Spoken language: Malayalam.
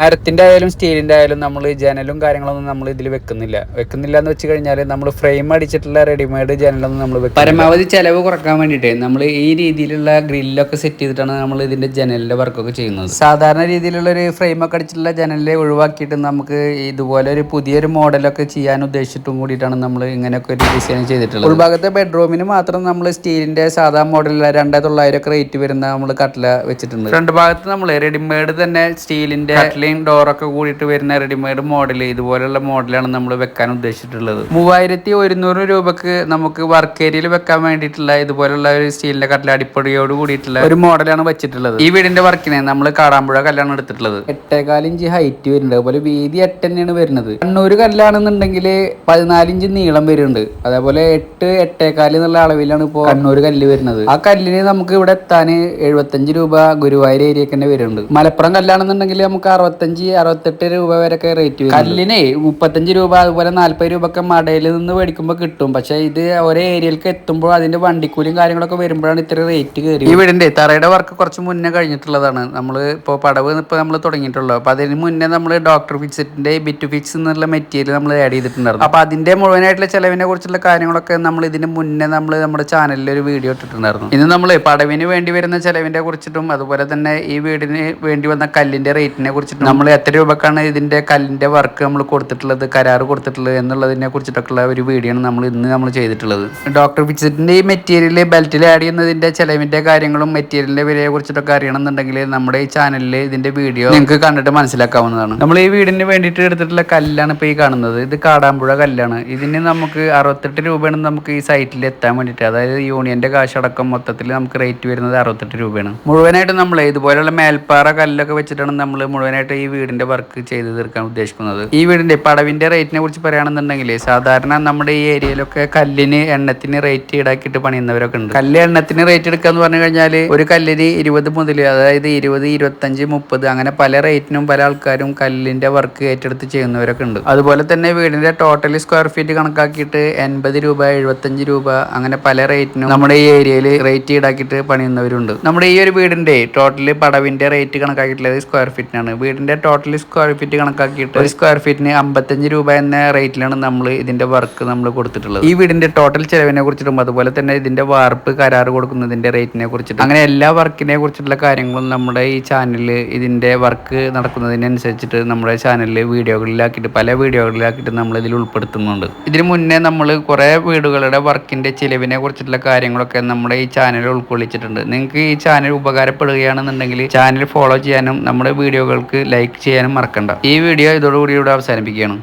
മരത്തിന്റെ ആയാലും സ്റ്റീലിന്റെ ആയാലും നമ്മൾ ജനലും കാര്യങ്ങളൊന്നും നമ്മൾ ഇതിൽ വെക്കുന്നില്ല. വെക്കുന്നില്ല എന്ന് വെച്ച് കഴിഞ്ഞാൽ നമ്മൾ ഫ്രെയിം അടിച്ചിട്ടുള്ള റെഡിമെയ്ഡ് ജനലൊന്നും നമ്മൾ പരമാവധി ചിലവ് കുറയ്ക്കാൻ വേണ്ടിയിട്ട് നമ്മൾ ഈ രീതിയിലുള്ള ഗ്രില്ലൊക്കെ സെറ്റ് ചെയ്തിട്ടാണ് നമ്മൾ ഇതിന്റെ ജനലിന്റെ വർക്കൊക്കെ ചെയ്യുന്നത്. സാധാരണ രീതിയിലുള്ള ഒരു ഫ്രെയിമൊക്കെ അടിച്ചിട്ടുള്ള ജനലിനെ ഒഴിവാക്കിയിട്ട് നമുക്ക് ഇതുപോലെ ഒരു പുതിയൊരു മോഡലൊക്കെ ചെയ്യാൻ ഉദ്ദേശിച്ചിട്ടും കൂടിയിട്ടാണ് നമ്മൾ ഇങ്ങനെയൊക്കെ ഒരു ഡിസൈൻ ചെയ്തിട്ടുള്ളത്. ഉൾഭാഗത്തെ ബെഡ്റൂമിന് മാത്രം നമ്മൾ സ്റ്റീലിന്റെ സാധാ മോഡലിൽ രണ്ടേ തൊള്ളായിരം ഒക്കെ റേറ്റ് വരുന്ന നമ്മൾ കട്ടില വെച്ചിട്ടുണ്ട്. രണ്ട് ഭാഗത്ത് നമ്മൾ റെഡിമെയ്ഡ് തന്നെ സ്റ്റീലിന്റെ കട്ട്ലയും ഡോറൊക്കെ കൂടിയിട്ട് വരുന്ന റെഡിമെയ്ഡ് മോഡൽ ഇതുപോലെയുള്ള മോഡലാണ് നമ്മൾ വെക്കാൻ ഉദ്ദേശിച്ചിട്ടുള്ളത്. മൂവായിരത്തി ഒരുന്നൂറ് രൂപക്ക് നമുക്ക് വർക്ക് ഏരിയയിൽ വെക്കാൻ വേണ്ടിയിട്ടുള്ള ഇതുപോലുള്ള ഒരു സ്റ്റീലിന്റെ കട്ടിലെ അടിപ്പൊടിയോട് കൂടിയിട്ടുള്ള ഒരു മോഡലാണ് വെച്ചിട്ടുള്ളത്. ഈ വീടിന്റെ വർക്കിനെ നമ്മൾ കാടാമ്പുഴ കല്ലാണ് എടുത്തിട്ടുള്ളത്. എട്ടേകാലിഞ്ച് ഹൈറ്റ് വരുന്നുണ്ട്. അതുപോലെ വീതി എട്ട് തന്നെയാണ് വരുന്നത്. കണ്ണൂർ കല്ലാണെന്നുണ്ടെങ്കിൽ പതിനാലിഞ്ച് നീളം വരുന്നുണ്ട്. അതേപോലെ എട്ട് എട്ടേകാലി എന്നുള്ള അളവിലാണ് ഇപ്പോൾ കണ്ണൂർ കല്ല് വരുന്നത്. ആ കല്ലിന് നമുക്ക് ഇവിടെ എത്താൻ എഴുപത്തഞ്ച് രൂപ ഗുരുവായൂർ ഏരിയക്ക് തന്നെ വരുന്നുണ്ട്. മലപ്പുറം കല്ലാണെന്നുണ്ടെങ്കിൽ നമുക്ക് അറുപത്തഞ്ച് അറുപത്തെട്ട് രൂപ വരെയൊക്കെ റേറ്റ് വരും കല്ലിനെ മുപ്പത്തഞ്ച് രൂപ അതുപോലെ നാല്പത് രൂപ ഒക്കെ മടയിൽ നിന്ന് മേടിക്കുമ്പോൾ കിട്ടും. പക്ഷെ ഇത് ഒരേ ഏരിയയിലേക്ക് എത്തുമ്പോൾ അതിന്റെ വണ്ടിക്കൂലിയും കാര്യങ്ങളൊക്കെ വരുമ്പോഴാണ് ഇത്ര റേറ്റ് കയറി ഈ വീടിന്റെ തറയുടെ വർക്ക് കുറച്ച് മുന്നേ കഴിഞ്ഞിട്ടുള്ളതാണ്. നമ്മൾ ഇപ്പോൾ പടവ് ഇപ്പോൾ നമ്മൾ തുടങ്ങിയിട്ടുള്ളത് അപ്പോൾ അതിന് മുന്നേ നമ്മൾ ഡോക്ടർ ഫിക്സിന്റെ ബിറ്റ് ഫിക്സ് എന്നുള്ള മെറ്റീരിയൽ നമ്മൾ ആഡ് ചെയ്തിട്ടുണ്ടായിരുന്നു. അപ്പോൾ അതിന്റെ മുഴുവനായിട്ടുള്ള ചെലവിനെ കുറിച്ചുള്ള കാര്യങ്ങളൊക്കെ നമ്മൾ ഇതിന് മുന്നേ നമ്മൾ നമ്മുടെ ചാനലിൽ ഒരു വീഡിയോ ഇട്ടിട്ടുണ്ടായിരുന്നു. ഇന്ന് നമ്മൾ പടവിന് വേണ്ടി വരുന്ന ചെലവിനെ കുറിച്ചിട്ടും അതുപോലെ തന്നെ ഈ വീടിന് വേണ്ടി വന്ന കല്ലിന്റെ റേറ്റിനെ കുറിച്ചിട്ടും നമ്മൾ എത്ര രൂപക്കാണ് ഇതിന്റെ കല്ലിന്റെ വർക്ക് നമ്മൾ കൊടുത്തിട്ടുള്ളത് കരാർ കൊടുത്തിട്ടുള്ളത് എന്നുള്ളതിനെ കുറിച്ചിട്ടൊക്കെയുള്ള ഒരു വീഡിയോ ആണ് നമ്മൾ ഇന്ന് നമ്മൾ ചെയ്തിട്ടുള്ളത്. ഡോക്ടർ ഫിക്സിന്റെ ഈ മെറ്റീരിയൽ ബെൽറ്റിൽ ആഡ് ചെയ്യുന്നതിന്റെ ചെലവിന്റെ കാര്യങ്ങളും മെറ്റീരിയലിന്റെ വിലയെ കുറിച്ചിട്ടൊക്കെ അറിയണമെന്നുണ്ടെങ്കിൽ നമ്മുടെ ഈ ചാനലിൽ ഇതിന്റെ വീഡിയോ നിങ്ങൾക്ക് കണ്ടിട്ട് മനസ്സിലാക്കാവുന്നതാണ്. നമ്മൾ ഈ വീടിന് വേണ്ടിയിട്ട് എടുത്തിട്ടുള്ള കല്ലാണ് ഇപ്പോൾ ഈ കാണുന്നത്. ഇത് കാടാമ്പുഴ കല്ലാണ്. ഇതിന് നമുക്ക് അറുപത്തെട്ട് രൂപയാണ് നമുക്ക് ഈ സൈറ്റിൽ എത്താൻ വേണ്ടിയിട്ട്. അതായത് യൂണിയന്റെ കാശടക്കം മൊത്തത്തിൽ നമുക്ക് റേറ്റ് വരുന്നത് അറുപത്തെട്ട് രൂപയാണ്. മുഴുവനായിട്ട് നമ്മൾ ഇതുപോലെയുള്ള മേൽപ്പാറ കല്ലൊക്കെ വെച്ചിട്ടാണ് നമ്മൾ മുഴുവനായിട്ട് ഈ വീടിന്റെ വർക്ക് ചെയ്ത് തീർക്കാൻ ഉദ്ദേശിക്കുന്നത്? ഈ വീടിന്റെ പടവിന്റെ റേറ്റിനെ കുറിച്ച് പറയുകയാണെന്നുണ്ടെങ്കിൽ സാധാരണ നമ്മുടെ ഈ ഏരിയയിലൊക്കെ കല്ലിന് എണ്ണത്തിന് റേറ്റ് ഈടാക്കിയിട്ട് പണിയുന്നവരൊക്കെ ഉണ്ട്. കല്ല് എണ്ണത്തിന് റേറ്റ് എടുക്കുക എന്ന് പറഞ്ഞു കഴിഞ്ഞാൽ ഒരു കല്ലിന് ഇരുപത് മുതൽ അതായത് ഇരുപത് ഇരുപത്തഞ്ച് മുപ്പത് അങ്ങനെ പല റേറ്റിനും പല ആൾക്കാരും കല്ലിന്റെ വർക്ക് ഏറ്റെടുത്ത് ചെയ്യുന്നവരൊക്കെ ഉണ്ട്. അതുപോലെ തന്നെ വീടിന്റെ ടോട്ടൽ സ്ക്വയർ ഫീറ്റ് കണക്കാക്കിയിട്ട് എൺപത് രൂപ എഴുപത്തഞ്ച് രൂപ അങ്ങനെ പല റേറ്റിനും നമ്മുടെ ഈ ഏരിയയിൽ റേറ്റ് ഈടാക്കിയിട്ട് പണിയുന്നവരുണ്ട്. നമ്മുടെ ഈ ഒരു വീടിന്റെ ടോട്ടൽ പടവിന്റെ റേറ്റ് കണക്കാക്കിയിട്ടുള്ളത് സ്ക്വയർ ഫീറ്റിനാണ് വീടിന്റെ ടോട്ടൽ സ്ക്വയർ ഫീറ്റ് കണക്കാക്കിയിട്ട് ഒരു സ്ക്വയർ ഫീറ്റിന് അമ്പത്തഞ്ച് രൂപ എന്ന റേറ്റിലാണ് നമ്മൾ ഇതിന്റെ വർക്ക് നമ്മൾ കൊടുത്തിട്ടുള്ളത്. ഈ വീടിന്റെ ടോട്ടൽ ചെലവിനെ കുറിച്ചിട്ടും അതുപോലെ തന്നെ ഇതിന്റെ വാർപ്പ് കരാർ കൊടുക്കുന്നതിന്റെ റേറ്റിനെ കുറിച്ചിട്ടും അങ്ങനെ എല്ലാ വർക്കിനെ കുറിച്ചിട്ടുള്ള കാര്യങ്ങളും നമ്മുടെ ഈ ചാനലിൽ ഇതിന്റെ വർക്ക് നടക്കുന്നതിനനുസരിച്ചിട്ട് നമ്മുടെ ചാനലിൽ വീഡിയോകളിലാക്കിയിട്ട് പല വീഡിയോകളിലാക്കിയിട്ട് നമ്മൾ ഇതിൽ ഉൾപ്പെടുത്തുന്നുണ്ട്. ഇതിന് മുന്നേ നമ്മൾ കുറേ വീടുകളുടെ വർക്കിന്റെ ചിലവിനെ കുറിച്ചിട്ടുള്ള കാര്യങ്ങളൊക്കെ നമ്മുടെ ഈ ചാനലിൽ ഉൾക്കൊള്ളിച്ചിട്ടുണ്ട്. നിങ്ങൾക്ക് ഈ ചാനൽ ഉപകാരപ്പെടുകയാണെന്നുണ്ടെങ്കിൽ ചാനൽ ഫോളോ ചെയ്യാനും നമ്മുടെ വീഡിയോകൾക്ക് ലൈക്ക് ചെയ്യാനും മറക്കണ്ട. ഈ വീഡിയോ ഇതോടുകൂടി ഇവിടെ അവസാനിപ്പിക്കുകയാണ്.